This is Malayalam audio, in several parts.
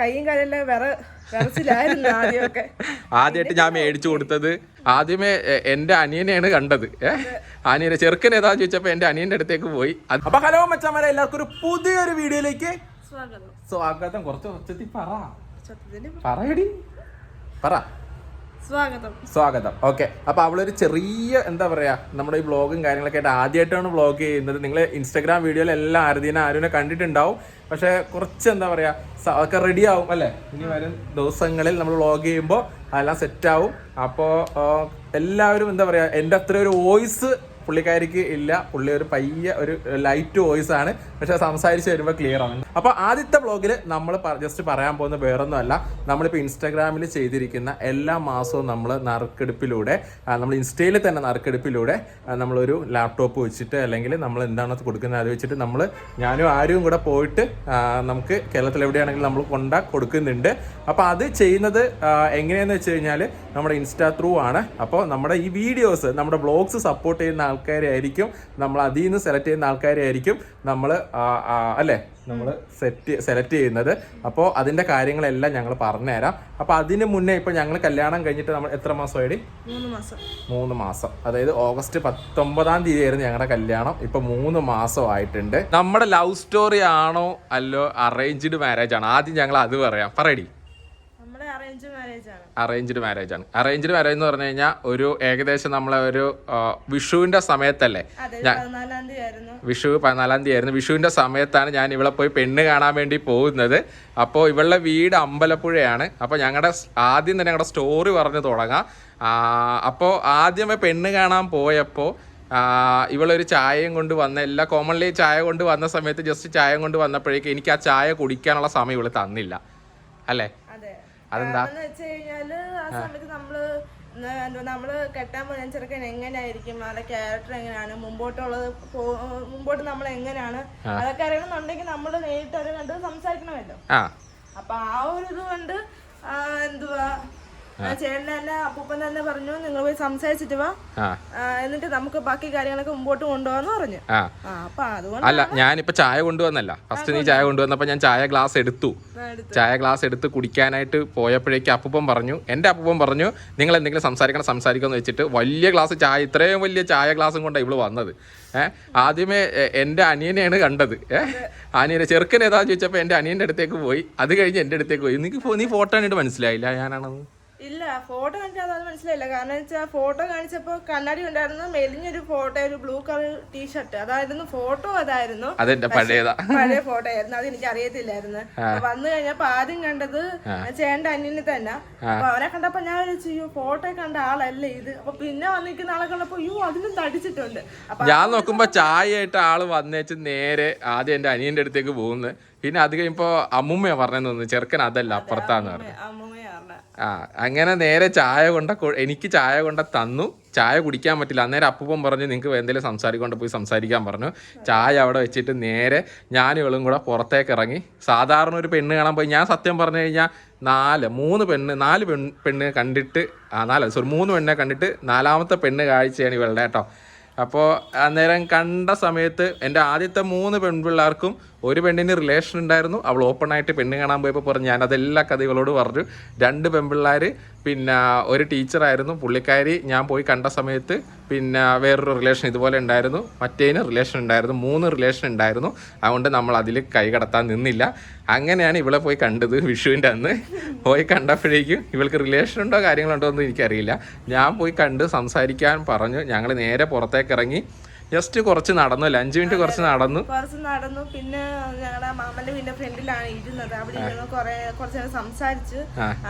കൈയും കാലെല്ലാം വിറ വിറച്ചിലായിരുന്നു ആദ്യമൊക്കെ. ആദ്യമായിട്ട് ഞാൻ മേടിച്ചു കൊടുത്തത് ആദ്യമേ എന്റെ അനിയനെയാണ് കണ്ടത്. ഏഹ് അനിയനെ ചെറുക്കൻ ഏതാന്ന് ചോദിച്ചപ്പോ എന്റെ അനിയന്റെ അടുത്തേക്ക് പോയി. അപ്പൊ ഹലോ മച്ചാമാരെ എല്ലാവർക്കും ഒരു പുതിയൊരു വീഡിയോയിലേക്ക് സ്വാഗതം. സ്വാഗതം. കുറച്ച് ഉച്ചത്തിൽ പറ. പറയടി. പറ. സ്വാഗതം. സ്വാഗതം. ഓക്കെ. അപ്പൊ അവളൊരു ചെറിയ എന്താ പറയാ നമ്മുടെ ഈ ബ്ലോഗും കാര്യങ്ങളൊക്കെ ആയിട്ട് ആദ്യമായിട്ടാണ് ബ്ലോഗ് ചെയ്യുന്നത്. നിങ്ങൾ ഇൻസ്റ്റാഗ്രാം വീഡിയോയിൽ എല്ലാം ആരതിനെ ആരുവിനെ കണ്ടിട്ടുണ്ടാവും. പക്ഷെ കുറച്ച് എന്താ പറയാ ഒക്കെ റെഡി ആവും അല്ലെ? ഇനി വരും ദിവസങ്ങളിൽ നമ്മൾ ബ്ലോഗ് ചെയ്യുമ്പോൾ അതെല്ലാം സെറ്റ് ആവും. അപ്പോൾ എല്ലാവരും എന്താ പറയാ എന്റെ അത്ര ഒരു വോയിസ് പുള്ളിക്കാരിക്ക് ഇല്ല. പുള്ളി ഒരു പയ്യ ഒരു ലൈറ്റ് വോയിസ് ആണ്. പക്ഷെ സംസാരിച്ച് വരുമ്പോൾ ക്ലിയർ ആണ്. അപ്പോൾ ആദ്യത്തെ ബ്ലോഗിൽ നമ്മൾ ജസ്റ്റ് പറയാൻ പോകുന്ന വേറൊന്നുമല്ല. നമ്മളിപ്പോൾ ഇൻസ്റ്റാഗ്രാമിൽ ചെയ്തിരിക്കുന്ന എല്ലാ മാസവും നമ്മൾ നറുക്കെടുപ്പിലൂടെ നമ്മൾ ഇൻസ്റ്റയിൽ തന്നെ നറുക്കെടുപ്പിലൂടെ നമ്മളൊരു ലാപ്ടോപ്പ് വെച്ചിട്ട് അല്ലെങ്കിൽ നമ്മൾ എന്താണ് കൊടുക്കുന്നത് അത് വെച്ചിട്ട് നമ്മൾ ഞാനും ആരും കൂടെ പോയിട്ട് നമുക്ക് കേരളത്തിൽ എവിടെയാണെങ്കിലും നമ്മൾ കൊണ്ട കൊടുക്കുന്നുണ്ട്. അപ്പോൾ അത് ചെയ്യുന്നത് എങ്ങനെയാണെന്ന് വെച്ച് കഴിഞ്ഞാൽ നമ്മുടെ ഇൻസ്റ്റാ ത്രൂ ആണ്. അപ്പോൾ നമ്മുടെ ഈ വീഡിയോസ് നമ്മുടെ ബ്ലോഗ്സ് സപ്പോർട്ട് ചെയ്യുന്ന ആൾക്കാരെ ആയിരിക്കും നമ്മൾ അതിൽ നിന്ന് സെലക്ട് ചെയ്യുന്ന ആൾക്കാരെ ആയിരിക്കും നമ്മൾ അല്ലേ? നമ്മൾ സെറ്റ് സെലക്ട് ചെയ്യുന്നത്. അപ്പോൾ അതിന്റെ കാര്യങ്ങളെല്ലാം ഞങ്ങൾ പറഞ്ഞുതരാം. അപ്പോൾ അതിന് മുന്നേ ഇപ്പോൾ ഞങ്ങൾ കല്യാണം കഴിഞ്ഞിട്ട് നമ്മൾ എത്ര മാസമായി മൂന്ന് മാസം. മൂന്ന് മാസം. അതായത് ഓഗസ്റ്റ് പത്തൊമ്പതാം തീയതി ആയിരുന്നു ഞങ്ങളുടെ കല്യാണം. ഇപ്പൊ മൂന്ന് മാസം ആയിട്ടുണ്ട് നമ്മുടെ ലവ് സ്റ്റോറി ആണോ? അല്ലോ അറേഞ്ച്ഡ് മാരേജ് ആണോ? ആദ്യം ഞങ്ങൾ അത് പറയാം. പറയടി നമ്മുടെ അറേഞ്ച് മാരേജ് ആണ് അറേഞ്ച്ഡ് മാരേജ് ആണ്. അറേഞ്ച്ഡ് മാരേജ് എന്ന് പറഞ്ഞു കഴിഞ്ഞാൽ ഒരു ഏകദേശം നമ്മളെ ഒരു വിഷുവിന്റെ സമയത്തല്ലേ? വിഷു പതിനാലാം തീയതി ആയിരുന്നു വിഷുവിന്റെ സമയത്താണ് ഞാൻ ഇവിടെ പോയി പെണ്ണ് കാണാൻ വേണ്ടി പോകുന്നത്. അപ്പോൾ ഇവളുടെ വീട് അമ്പലപ്പുഴയാണ്. അപ്പോൾ ഞങ്ങളുടെ ആദ്യം തന്നെ ഞങ്ങളുടെ സ്റ്റോറി പറഞ്ഞു തുടങ്ങാം. അപ്പോൾ ആദ്യമേ പെണ്ണ് കാണാൻ പോയപ്പോൾ ഇവളൊരു ചായയും കൊണ്ട് വന്ന എല്ലാ കോമൺലി ചായ കൊണ്ട് വന്ന സമയത്ത് ജസ്റ്റ് ചായ കൊണ്ട് വന്നപ്പോഴേക്കും എനിക്ക് ആ ചായ കുടിക്കാനുള്ള സമയം ഇവൾ തന്നില്ല. അല്ലേ? അതെന്താ? വെച്ച് കഴിഞ്ഞാൽ ആ സമയത്ത് നമ്മൾ നമ്മൾ കെട്ടാൻ പോകുന്ന ചെറുക്കൻ എങ്ങനെയായിരിക്കും? അവരുടെ ക്യാരക്ടർ എങ്ങനെയാണ്? മുമ്പോട്ടുള്ളത് മുമ്പോട്ട് നമ്മൾ എങ്ങനെയാണ്? അതൊക്കെ അറിയണമെന്നുണ്ടെങ്കിൽ നമ്മൾ നേരിട്ട് അവരെ കണ്ട് സംസാരിക്കണമല്ലോ. അപ്പൊ ആ ഒരു ഇത് കൊണ്ട് എന്തുവാ ചേട്ടൻ തന്നെ അപ്പൂപ്പൻ തന്നെ പറഞ്ഞു നിങ്ങൾ പോയി സംസാരിച്ചിട്ട് വാ. എന്നിട്ട് നമുക്ക് ബാക്കി കാര്യങ്ങളൊക്കെ മുമ്പോട്ട് കൊണ്ടുപോകാന്ന് പറഞ്ഞു. അപ്പൊ അതുകൊണ്ട് അല്ല ഞാനിപ്പോ ചായ കൊണ്ടുവന്നല്ല. ഫസ്റ്റ് നീ ചായ കൊണ്ടുവന്നപ്പോ ഞാൻ ചായ ഗ്ലാസ് എടുത്തു. ചായ ഗ്ലാസ് എടുത്ത് കുടിക്കാനായിട്ട് പോയപ്പോഴേക്ക് അപ്പൂപ്പൻ പറഞ്ഞു എന്റെ അപ്പൂപ്പൻ പറഞ്ഞു നിങ്ങൾ എന്തെങ്കിലും സംസാരിക്കണം സംസാരിക്കാന്ന് വെച്ചിട്ട് വലിയ ഗ്ലാസ് ചായ ഇത്രയും വലിയ ചായ ഗ്ലാസും കൊണ്ടാണ് ഇവൾ വന്നത്. ഏഹ് ആദ്യമേ എന്റെ എന്റെ അനിയനെയാണ് കണ്ടത്. ഏഹ് അനിയനെ ചെറുക്കൻ ഏതാന്ന് ചോദിച്ചപ്പോൾ എന്റെ അനിയന്റെ അടുത്തേക്ക് പോയി. അത് കഴിഞ്ഞ് എന്റെ അടുത്തേക്ക് പോയി. നിനക്ക് നീ ഫോട്ടോ കണ്ടിട്ട് മനസ്സിലായില്ല ഞാനാണെന്ന് ഇല്ല ഫോട്ടോ കാണിച്ചാൽ അത് മനസ്സിലായില്ല. കാരണം വെച്ചാൽ ഫോട്ടോ കാണിച്ചപ്പോ കണ്ണാടി ഉണ്ടായിരുന്നു മെലിഞ്ഞൊരു ഫോട്ടോ ഒരു ബ്ലൂ കളർ ടീഷർട്ട് അതായിരുന്നു ഫോട്ടോ അതായിരുന്നു അതെന്റെ പഴയതാ. പഴയ ഫോട്ടോ ആയിരുന്നു. അത് എനിക്ക് അറിയത്തില്ലായിരുന്നു വന്നു കഴിഞ്ഞപ്പോ ആദ്യം കണ്ടത് ചേട്ടന്റെ അന്യനെ തന്നെ. അപ്പൊ അവനെ കണ്ടപ്പോ ഞാൻ ചെയ്യൂ ഫോട്ടോ കണ്ട ആളല്ലേ ഇത്. അപ്പൊ പിന്നെ വന്നിരിക്കുന്ന ആളെ കണ്ടപ്പോ അയ്യോ അതിനും തടിച്ചിട്ടുണ്ട് ഞാൻ നോക്കുമ്പോ ചായ ആയിട്ട് ആൾ വന്നേച്ച് നേരെ ആദ്യം എന്റെ അനിയന്റെ അടുത്തേക്ക് പോകുന്നു. പിന്നെ അത് കഴിയുമ്പോ അമ്മുമ്മയാ പറഞ്ഞു ചെറുക്കൻ അതല്ല അപ്പുറത്താന്ന് പറഞ്ഞു. ആ അങ്ങനെ നേരെ ചായ കൊണ്ട എനിക്ക് ചായ കൊണ്ട തന്നു. ചായ കുടിക്കാൻ പറ്റില്ല. അന്നേരം അപ്പൂപ്പൻ പറഞ്ഞു നിങ്ങൾക്ക് എന്തെങ്കിലും സംസാരിക്കൊണ്ട് പോയി സംസാരിക്കാൻ പറഞ്ഞു. ചായ അവിടെ വെച്ചിട്ട് നേരെ ഞാൻ ഇവളും കൂടെ പുറത്തേക്ക് ഇറങ്ങി. സാധാരണ ഒരു പെണ്ണ് കാണാൻ പോയി. ഞാൻ സത്യം പറഞ്ഞു കഴിഞ്ഞാൽ നാല് മൂന്ന് പെണ്ണ് നാല് പെൺ പെണ്ണ് കണ്ടിട്ട് ആ നാല് സോറി മൂന്ന് പെണ്ണെ കണ്ടിട്ട് നാലാമത്തെ പെണ്ണ് കാഴ്ചയാണ് ഇവളുടെ കേട്ടോ. അപ്പോൾ അന്നേരം കണ്ട സമയത്ത് എന്റെ ആദ്യത്തെ മൂന്ന് പെൺപിള്ളേർക്കും ഒരു പെണ്ണിന് റിലേഷൻ ഉണ്ടായിരുന്നു. അവൾ ഓപ്പൺ ആയിട്ട് പെണ്ണ് കാണാൻ പോയപ്പോൾ പറഞ്ഞു ഞാൻ അതെല്ലാ കഥകളോട് പറഞ്ഞു. രണ്ട് പെൺപിള്ളേർ പിന്നെ ഒരു ടീച്ചറായിരുന്നു പുള്ളിക്കാരി ഞാൻ പോയി കണ്ട സമയത്ത് പിന്നെ വേറൊരു റിലേഷൻ ഇതുപോലെ ഉണ്ടായിരുന്നു. മറ്റേന് റിലേഷൻ ഉണ്ടായിരുന്നു. മൂന്ന് റിലേഷൻ ഉണ്ടായിരുന്നു. അതുകൊണ്ട് നമ്മൾ അതിൽ കൈ കടത്താൻ നിന്നില്ല. അങ്ങനെയാണ് ഇവളെ പോയി കണ്ടത് വിഷുവിന്റെ അന്ന്. പോയി കണ്ടപ്പോഴേക്കും ഇവൾക്ക് റിലേഷൻ ഉണ്ടോ കാര്യങ്ങളുണ്ടോ എന്ന് എനിക്കറിയില്ല. ഞാൻ പോയി കണ്ട് സംസാരിക്കാൻ പറഞ്ഞു. ഞങ്ങൾ നേരെ പുറത്തേക്ക് ഇറങ്ങി. ജസ്റ്റ് കുറച്ച് നടന്നു അല്ലേ? അഞ്ച് മിനിറ്റ് കുറച്ച് നടന്നു. കുറച്ച് നടന്നു. പിന്നെ ഞങ്ങളുടെ മാമന്റെ വീടിന്റെ ഫ്രണ്ടിലാണ് ഇരുന്നത് അവിടെ ഇരുന്ന് കുറെ കുറച്ച് നേരം സംസാരിച്ചു.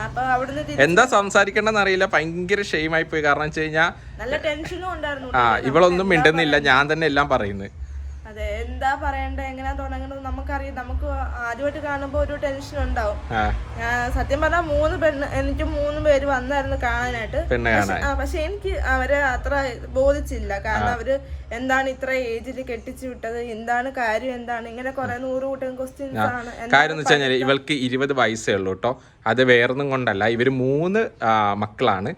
അപ്പൊ അവിടുന്ന് എന്താ സംസാരിക്കണ്ടെന്ന് അറിയില്ല. ഭയങ്കര ആയി പോയി. കാരണം വെച്ച് കഴിഞ്ഞാൽ നല്ല ടെൻഷനും ഉണ്ടായിരുന്നു. ആ ഇവളൊന്നും മിണ്ടുന്നില്ല. ഞാൻ തന്നെ എല്ലാം പറയുന്നത് എന്താ പറയണ്ടേ എങ്ങനെയാ തുടങ്ങുന്നത് നമുക്കറിയാം. നമുക്ക് ആദ്യമായിട്ട് കാണുമ്പോ ഒരു ടെൻഷൻ ഉണ്ടാവും. സത്യം പറഞ്ഞാൽ മൂന്ന് പെണ്ണ് എനിക്ക് മൂന്ന് പേര് വന്നായിരുന്നു കാണാനായിട്ട്. പക്ഷെ എനിക്ക് അവരെ അത്ര ബോധിച്ചില്ല. കാരണം അവർ എന്താണ് ഇത്ര ഏജിൽ കെട്ടിച്ചു വിട്ടത്? എന്താണ് കാര്യം? എന്താണ്? ഇങ്ങനെ കുറെ നൂറ് കൂട്ടം ക്വസ്റ്റ്യൻസ് ആണ്. കാര്യം എന്ന് വെച്ചാൽ ഇവൾക്ക് ഇരുപത് വയസ്സേ ഉള്ളൂ കേട്ടോ അത് വേറൊന്നും കൊണ്ടല്ല. ഇവർ മൂന്ന് മക്കളാണ്.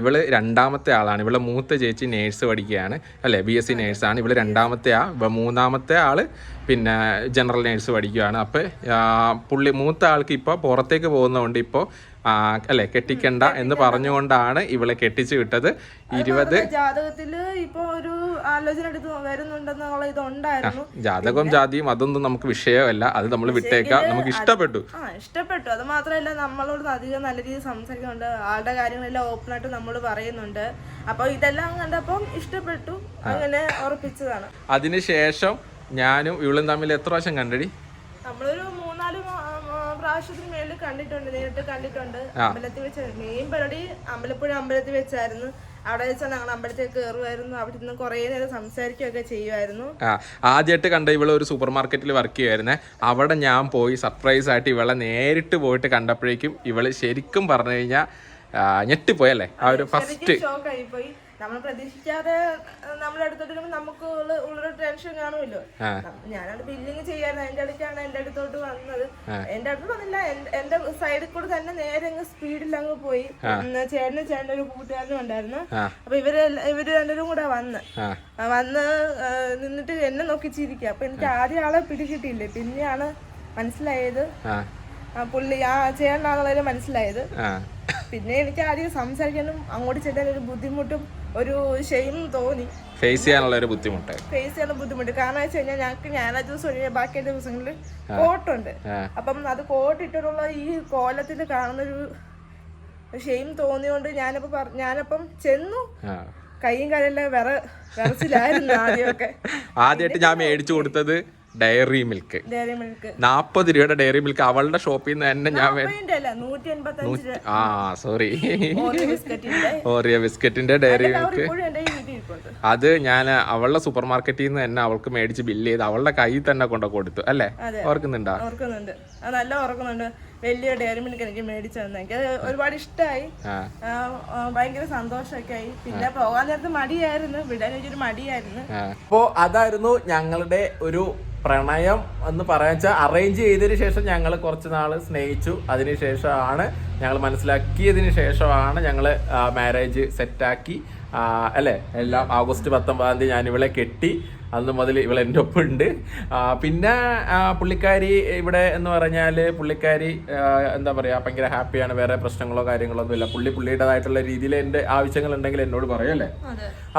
ഇവൾ രണ്ടാമത്തെ ആളാണ്. ഇവളെ മൂത്ത ചേച്ചി നേഴ്സ് പഠിക്കുകയാണ്. അല്ലെ? ബി എസ് സി നേഴ്സാണ്. ഇവൾ രണ്ടാമത്തെ ആ മൂന്നാമത്തെ ആൾ പിന്നെ ജനറൽ നേഴ്സ് പഠിക്കുകയാണ് അപ്പോൾ പുള്ളി മൂത്ത ആൾക്ക് ഇപ്പോൾ പുറത്തേക്ക് പോകുന്നതുകൊണ്ട് ഇപ്പോൾ അല്ലെ കെട്ടിക്കണ്ട എന്ന് പറഞ്ഞുകൊണ്ടാണ് ഇവളെ കെട്ടിച്ചു വിട്ടത്. ഇരുപത് ജാതകത്തിൽ ഇപ്പൊ ഒരു ആലോചന എടുത്ത് വരുന്നുണ്ടെന്നുള്ള ഇതുണ്ടായിരുന്നു. ജാതകവും ജാതിയും അതൊന്നും നമുക്ക് വിഷയമല്ല. അത് നമ്മൾ വിട്ടേക്കാം. നമുക്ക് ഇഷ്ടപ്പെട്ടു. ആ ഇഷ്ടപ്പെട്ടു. അത് മാത്രമല്ല നമ്മളോട് അധികം നല്ല രീതിയിൽ സംസാരിക്കുന്നുണ്ട്. ആളുടെ കാര്യങ്ങളെല്ലാം ഓപ്പൺ ആയിട്ട് നമ്മൾ പറയുന്നുണ്ട്. അപ്പൊ ഇതെല്ലാം കണ്ടപ്പം ഇഷ്ടപ്പെട്ടു. അങ്ങനെ ഉറപ്പിച്ചതാണ്. അതിനുശേഷം ഞാനും ഇവളും തമ്മിൽ എത്ര പ്രാവശ്യം കണ്ടടി? നമ്മളൊരു മൂന്നാൽ പ്രാവശ്യത്തിന് മേളിൽ കണ്ടിട്ടുണ്ട് നേരിട്ട് കണ്ടിട്ടുണ്ട്. അമ്പലത്തിൽ വെച്ച് മെയിൻ പരിപാടി അമ്പലപ്പുഴ അമ്പലത്തിൽ വെച്ചായിരുന്നു. അവിടെ വെച്ചാൽ ഞങ്ങൾ അമ്പലത്തിൽ കയറുമായിരുന്നു അവിടെ നിന്ന് കുറേ നേരം സംസാരിക്കുകയൊക്കെ ചെയ്യുമായിരുന്നു ആദ്യമായിട്ട് കണ്ട ഇവൾ ഒരു സൂപ്പർ മാർക്കറ്റിൽ വർക്ക് ചെയ്യുമായിരുന്നേ അവിടെ ഞാൻ പോയി സർപ്രൈസ് ആയിട്ട് ഇവളെ നേരിട്ട് പോയിട്ട് കണ്ടപ്പോഴേക്കും ഇവൾ ശരിക്കും പറഞ്ഞു കഴിഞ്ഞാൽ ഞെട്ടിപ്പോയല്ലേ ആ ഒരു ഫസ്റ്റ് നമ്മൾ പ്രതീക്ഷിക്കാതെ നമ്മൾ നമ്മുടെ അടുത്തോട്ട് വരുമ്പോൾ നമുക്ക് ഉള്ള- ഉള്ളൊരു ടെൻഷൻ കാണുമല്ലോ. ഞാനത് ബില്ലിങ് ചെയ്യാൻ എന്റെ അടുക്കാണ് എന്റെ അടുത്തോട്ട് വന്നത്. എന്റെ അടുത്ത് വന്നില്ല. എന്റെ സൈഡിൽ കൂടെ തന്നെ നേരെ അങ്ങ് സ്പീഡിൽ അങ്ങ് പോയി. ചേട്ടനും ചേട്ടന്റെ ഒരു കൂട്ടുകാരനും ഉണ്ടായിരുന്നു. അപ്പൊ ഇവർ ഇവർ രണ്ടുപേരും കൂടെ വന്ന്. വന്ന് നിന്നിട്ട് എന്നെ നോക്കി ചിരിക്കുക അപ്പൊ എനിക്ക് ആദ്യം ആളെ പിടികിട്ടിയില്ലേ? പിന്നെയാണ് മനസ്സിലായത്. പുള്ളി ആ ചേട്ടനാണെന്നുള്ളത് മനസ്സിലായത്. പിന്നെ എനിക്ക് ആദ്യം സംസാരിക്കാനും അങ്ങോട്ട് ചെല്ലാൻ ഒരു ബുദ്ധിമുട്ടും ഒരു ഷെയിം തോന്നി. ഫേസ് ചെയ്യാനുള്ള ഒരു ബുദ്ധിമുട്ട്. ഫേസ് ചെയ്യാനുള്ള ബുദ്ധിമുട്ട്. കാരണം വെച്ച് കഴിഞ്ഞാൽ ഞങ്ങൾക്ക് ഞായറാഴ്ച ദിവസം ഒഴികെ ബാക്കി ദിവസങ്ങളിൽ കോട്ടുണ്ട്. അപ്പം അത് കോട്ടിട്ടുള്ള ഈ കോലത്തിൽ കാണുന്നൊരു ഷെയിം തോന്നിയോണ്ട് ഞാനപ്പോ പറ- ഞാനപ്പം ചെന്നു. കൈയും കാലെല്ലാം വിറ വിറച്ചിലായിരുന്നു ആദ്യമൊക്കെ. ആദ്യമായിട്ട് ഞാൻ മേടിച്ചു കൊടുത്തത് ഡയറി മിൽക്ക്. Diary milk. നാൽപ്പത് രൂപയുടെ ഡയറി മിൽക്ക് അവളുടെ ഷോപ്പിൽ നിന്ന് തന്നെ ഞാൻ ആ സോറി ഓറിയോ ബിസ്ക്കറ്റിന്റെ. Dairy Milk. അത് ഞാൻ അവളുടെ സൂപ്പർ മാർക്കറ്റിൽ നിന്ന് തന്നെ അവൾക്ക് മേടിച്ച് ബില്ല് ചെയ്ത് അവളുടെ കയ്യിൽ തന്നെ കൊണ്ട കൊടുത്തു അല്ലേ. ഓർക്കുന്നുണ്ടോ? ഓർക്കുന്നുണ്ട്. അത് നല്ല ഓർക്കുന്നുണ്ട്. വലിയ ഡയറി മിൽക്ക് എനിക്ക് മേടിച്ചു തന്നെ. എനിക്ക് അത് ഒരുപാട് ഇഷ്ടമായി ഭയങ്കര സന്തോഷമൊക്കെ ആയി പിന്നെ പോകാൻ നേരത്ത് മടിയായിരുന്നു. വിടാൻ ഒരു മടിയായിരുന്നു. അപ്പോ അതായിരുന്നു ഞങ്ങളുടെ ഒരു പ്രണയം എന്ന് പറയാൻ വെച്ചാൽ അറേഞ്ച് ചെയ്തതിന് ശേഷം ഞങ്ങൾ കുറച്ച് നാൾ സ്നേഹിച്ചു. അതിനുശേഷമാണ് ഞങ്ങൾ മനസ്സിലാക്കിയതിന് ശേഷമാണ് ഞങ്ങൾ മാരേജ് സെറ്റാക്കി അല്ലേ? എല്ലാം ആഗസ്റ്റ് പത്തൊമ്പതാം തീയതി ഞാൻ ഇവളെ കെട്ടി. അന്ന് മുതൽ ഇവൾ എന്റെ ഒപ്പം ഉണ്ട്. പിന്നെ പുള്ളിക്കാരി ഇവിടെ എന്ന് പറഞ്ഞാൽ പുള്ളിക്കാരി എന്താ പറയുക ഭയങ്കര ഹാപ്പിയാണ്. വേറെ പ്രശ്നങ്ങളോ കാര്യങ്ങളോ ഒന്നുമില്ല പുള്ളി പുള്ളിയുടേതായിട്ടുള്ള രീതിയിൽ എന്റെ ആവശ്യങ്ങൾ ഉണ്ടെങ്കിൽ എന്നോട് പറയും അല്ലേ?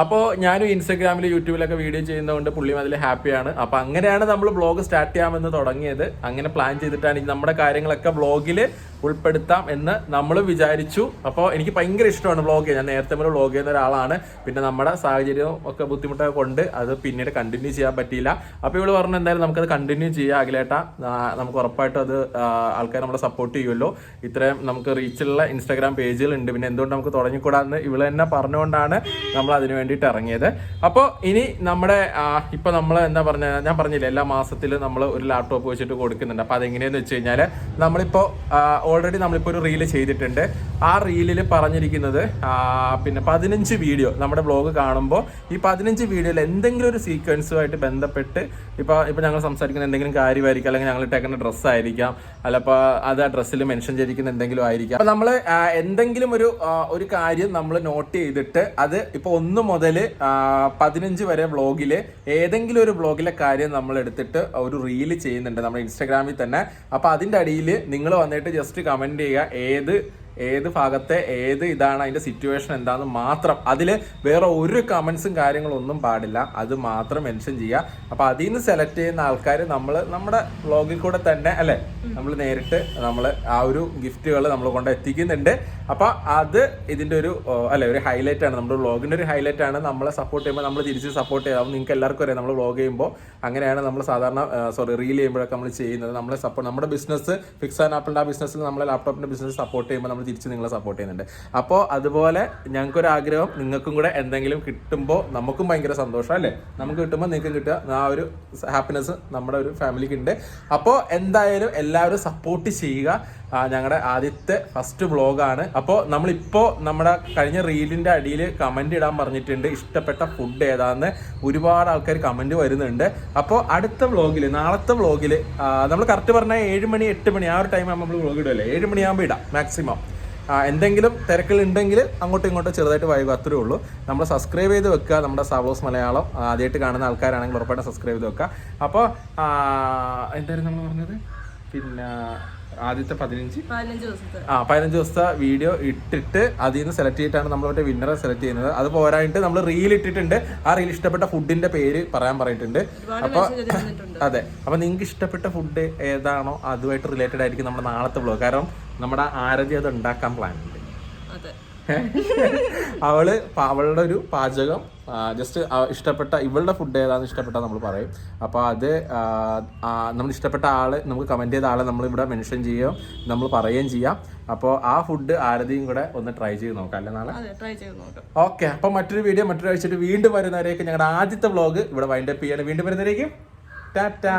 അപ്പോൾ ഞാനും ഇൻസ്റ്റഗ്രാമിൽ യൂട്യൂബിലൊക്കെ വീഡിയോ ചെയ്യുന്നതുകൊണ്ട് പുള്ളി അതിൽ ഹാപ്പിയാണ്. അപ്പോൾ അങ്ങനെയാണ് നമ്മൾ ബ്ലോഗ് സ്റ്റാർട്ട് ചെയ്യാമെന്ന് തുടങ്ങിയത്. അങ്ങനെ പ്ലാൻ ചെയ്തിട്ടാണ് നമ്മുടെ കാര്യങ്ങളൊക്കെ ബ്ലോഗിൽ ഉൾപ്പെടുത്താം എന്ന് നമ്മൾ വിചാരിച്ചു. അപ്പോൾ എനിക്ക് ഭയങ്കര ഇഷ്ടമാണ് ബ്ലോഗ് ചെയ്യാൻ ഞാൻ നേരത്തെ മുതൽ ബ്ലോഗ് ചെയ്യുന്ന ഒരാളാണ്. പിന്നെ നമ്മുടെ സാഹചര്യവും ഒക്കെ ബുദ്ധിമുട്ടൊക്കെ കൊണ്ട് അത് പിന്നീട് കണ്ടിന്യൂ ചെയ്യാൻ പറ്റിയില്ല. അപ്പോൾ ഇവൾ പറഞ്ഞു എന്തായാലും നമുക്കത് കണ്ടിന്യൂ ചെയ്യാം അഖിലേട്ട. നമുക്ക് ഉറപ്പായിട്ടും അത് ആൾക്കാർ നമ്മളെ സപ്പോർട്ട് ചെയ്യുമല്ലോ. ഇത്രയും നമുക്ക് റീച്ചുള്ള ഇൻസ്റ്റാഗ്രാം പേജുകളുണ്ട് പിന്നെ എന്തുകൊണ്ട് നമുക്ക് തുടങ്ങിക്കൂടാന്ന് ഇവൾ തന്നെ പറഞ്ഞുകൊണ്ടാണ് നമ്മൾ അതിന് വേണ്ടിയിട്ട് ഇറങ്ങിയത്. അപ്പോൾ ഇനി നമ്മുടെ ഇപ്പോൾ നമ്മൾ എന്താ പറഞ്ഞ ഞാൻ പറഞ്ഞില്ലേ എല്ലാ മാസത്തിലും നമ്മൾ ഒരു ലാപ്ടോപ്പ് വെച്ചിട്ട് കൊടുക്കുന്നുണ്ട്. അപ്പോൾ അതെങ്ങനെയെന്ന് വെച്ച് കഴിഞ്ഞാൽ നമ്മളിപ്പോൾ ഓൾറെഡി നമ്മളിപ്പോൾ ഒരു റീൽ ചെയ്തിട്ടുണ്ട്. ആ റീലിൽ പറഞ്ഞിരിക്കുന്നത് പിന്നെ പതിനഞ്ച് വീഡിയോ നമ്മുടെ ബ്ലോഗ് കാണുമ്പോൾ ഈ പതിനഞ്ച് വീഡിയോയിൽ എന്തെങ്കിലും ഒരു സീക്വൻസുമായിട്ട് ബന്ധപ്പെട്ട് ഇപ്പോൾ ഇപ്പോൾ ഞങ്ങൾ സംസാരിക്കുന്ന എന്തെങ്കിലും കാര്യമായിരിക്കും അല്ലെങ്കിൽ ഞങ്ങൾ ഇട്ടേക്കുന്ന ഡ്രസ്സ് ആയിരിക്കാം അല്ലപ്പോൾ അത് ആ ഡ്രസ്സിൽ മെൻഷൻ ചെയ്തിരിക്കുന്ന എന്തെങ്കിലും ആയിരിക്കാം. അപ്പോൾ നമ്മൾ എന്തെങ്കിലും ഒരു ഒരു കാര്യം നമ്മൾ നോട്ട് ചെയ്തിട്ട് അത് ഇപ്പോൾ ഒന്ന് മുതൽ പതിനഞ്ച് വരെ വ്ളോഗിൽ ഏതെങ്കിലും ഒരു വ്ളോഗിലെ കാര്യം നമ്മൾ എടുത്തിട്ട് ഒരു റീൽ ചെയ്യുന്നുണ്ട് നമ്മുടെ ഇൻസ്റ്റാഗ്രാമിൽ തന്നെ. അപ്പോൾ അതിന്റെ അടിയിൽ നിങ്ങൾ വന്നിട്ട് ജസ്റ്റ് കമന്റ് ചെയ്യുക ഏത് ഏത് ഭാഗത്തെ ഏത് ഇതാണ് അതിന്റെ സിറ്റുവേഷൻ എന്താന്ന് മാത്രം. അതിൽ വേറെ ഒരു കമന്റ്സും കാര്യങ്ങളൊന്നും പാടില്ല. അത് മാത്രം മെൻഷൻ ചെയ്യുക. അപ്പോൾ അതിൽ നിന്ന് സെലക്ട് ചെയ്യുന്ന ആൾക്കാർ നമ്മൾ നമ്മുടെ വ്ളോഗിൽ കൂടെ തന്നെ അല്ലേ? നമ്മൾ നേരിട്ട് നമ്മൾ ആ ഒരു ഗിഫ്റ്റുകൾ നമ്മൾ കൊണ്ട് എത്തിക്കുന്നുണ്ട്. അപ്പൊ അത് ഇതിന്റെ ഒരു അല്ലെ ഒരു ഹൈലൈറ്റ് ആണ്. നമ്മുടെ വ്ളോഗിന്റെ ഒരു ഹൈലൈറ്റ് ആണ്. നമ്മളെ സപ്പോർട്ട് ചെയ്യുമ്പോൾ നമ്മൾ തിരിച്ച് സപ്പോർട്ട് ചെയ്യാം. നിങ്ങൾക്ക് എല്ലാവർക്കും അറിയാം. നമ്മൾ വ്ളോഗ് ചെയ്യുമ്പോൾ അങ്ങനെയാണ് നമ്മൾ സാധാരണ സോറി റീൽ ചെയ്യുമ്പോഴൊക്കെ നമ്മൾ ചെയ്യുന്നത്. നമ്മളെ സപ്പോർട്ട് നമ്മുടെ ബിസിനസ് ഫിക്സ് ആൻഡ് ആപ്പിളിന്റെ ആ ബിസിനസ്സിൽ നമ്മളെ ലാപ്ടോപ്പിന്റെ ബിസിനസ് സപ്പോർട്ട് ചെയ്യുമ്പോൾ നമ്മൾ തിരിച്ച് നിങ്ങളെ സപ്പോർട്ട് ചെയ്യുന്നുണ്ട്. അപ്പോൾ അതുപോലെ ഞങ്ങൾക്കൊരു ആഗ്രഹം നിങ്ങൾക്കും കൂടെ എന്തെങ്കിലും കിട്ടുമ്പോൾ നമുക്കും ഭയങ്കര സന്തോഷം അല്ലേ? നമുക്ക് കിട്ടുമ്പോൾ നിങ്ങൾക്ക് കിട്ടുക. ആ ഒരു ഹാപ്പിനെസ് നമ്മുടെ ഒരു ഫാമിലിക്ക് ഉണ്ട്. അപ്പോൾ എന്തായാലും എല്ലാവരും സപ്പോർട്ട് ചെയ്യുക. ഞങ്ങളുടെ ആദ്യത്തെ ഫസ്റ്റ് വ്ളോഗാണ് അപ്പോൾ നമ്മളിപ്പോൾ നമ്മുടെ കഴിഞ്ഞ റീലിന്റെ അടിയിൽ കമന്റ് ഇടാൻ പറഞ്ഞിട്ടുണ്ട്. ഇഷ്ടപ്പെട്ട ഫുഡ് ഏതാന്ന് ഒരുപാട് ആൾക്കാർ കമന്റ് വരുന്നുണ്ട്. അപ്പോൾ അടുത്ത വ്ളോഗിൽ നാളത്തെ വ്ളോഗിൽ നമ്മൾ കറക്റ്റ് പറഞ്ഞാൽ ഏഴ് മണി എട്ട് മണി ആ ഒരു ടൈം ആകുമ്പോൾ നമ്മൾ വ്ളോഗ് ഇടുമല്ലേ ഏഴ് മണിയാകുമ്പോൾ ഇടാം മാക്സിമം എന്തെങ്കിലും തിരക്കുകളുണ്ടെങ്കിൽ അങ്ങോട്ടും ഇങ്ങോട്ടും ചെറുതായിട്ട് വൈകും അത്രേ ഉള്ളൂ. നമ്മൾ സബ്സ്ക്രൈബ് ചെയ്ത് വെക്കുക നമ്മുടെ സാവോസ് മലയാളം ആദ്യമായിട്ട് കാണുന്ന ആൾക്കാരാണെങ്കിൽ ഉറപ്പായിട്ട് സബ്സ്ക്രൈബ് ചെയ്ത് വെക്കുക. അപ്പോൾ എന്തായിരുന്നു നമ്മൾ പറഞ്ഞത്? പിന്നെ ആദ്യത്തെ പതിനഞ്ച്? ആ പതിനഞ്ച് ദിവസത്തെ വീഡിയോ ഇട്ടിട്ട് അതിൽ നിന്ന് സെലക്ട് ചെയ്തിട്ടാണ് നമ്മൾ മറ്റേ വിന്നറെ സെലക്ട് ചെയ്യുന്നത്. അത് പോരായിട്ട് നമ്മൾ റീൽ ഇട്ടിട്ടുണ്ട്. ആ റീൽ ഇഷ്ടപ്പെട്ട ഫുഡിന്റെ പേര് പറയാൻ പറഞ്ഞിട്ടുണ്ട്. അപ്പൊ അതെ. അപ്പൊ നിങ്ങൾക്ക് ഇഷ്ടപ്പെട്ട ഫുഡ് ഏതാണോ അതുമായിട്ട് റിലേറ്റഡ് ആയിരിക്കും നമ്മുടെ നാളത്തെ ബ്ലോഗ് കാരണം നമ്മുടെ ആരതി അത് ഉണ്ടാക്കാൻ പ്ലാൻ ഉണ്ട്. അവൾ അവളുടെ ഒരു പാചകം ജസ്റ്റ് ഇഷ്ടപ്പെട്ട ഇവളുടെ ഫുഡ് ഏതാണെന്ന് ഇഷ്ടപ്പെട്ട നമ്മൾ പറയും. അപ്പോൾ അത് നമ്മൾ ഇഷ്ടപ്പെട്ട ആൾ നമുക്ക് കമന്റ് ചെയ്ത ആളെ നമ്മൾ ഇവിടെ മെൻഷൻ ചെയ്യുകയും നമ്മൾ പറയുകയും ചെയ്യാം. അപ്പോൾ ആ ഫുഡ് ആരതിയും കൂടെ ഒന്ന് ട്രൈ ചെയ്ത് നോക്കാം അല്ലേ നാളെ? ഓക്കെ അപ്പോൾ മറ്റൊരു വീഡിയോ മറ്റൊരു ആഴ്ചയിട്ട് വീണ്ടും വരുന്നവരേക്ക് ഞങ്ങളുടെ ആദ്യത്തെ വ്ലോഗ് ഇവിടെ വൈൻഡപ്പ് ചെയ്യാണ്. വീണ്ടും വരുന്നവരേക്കും ടാറ്റാ.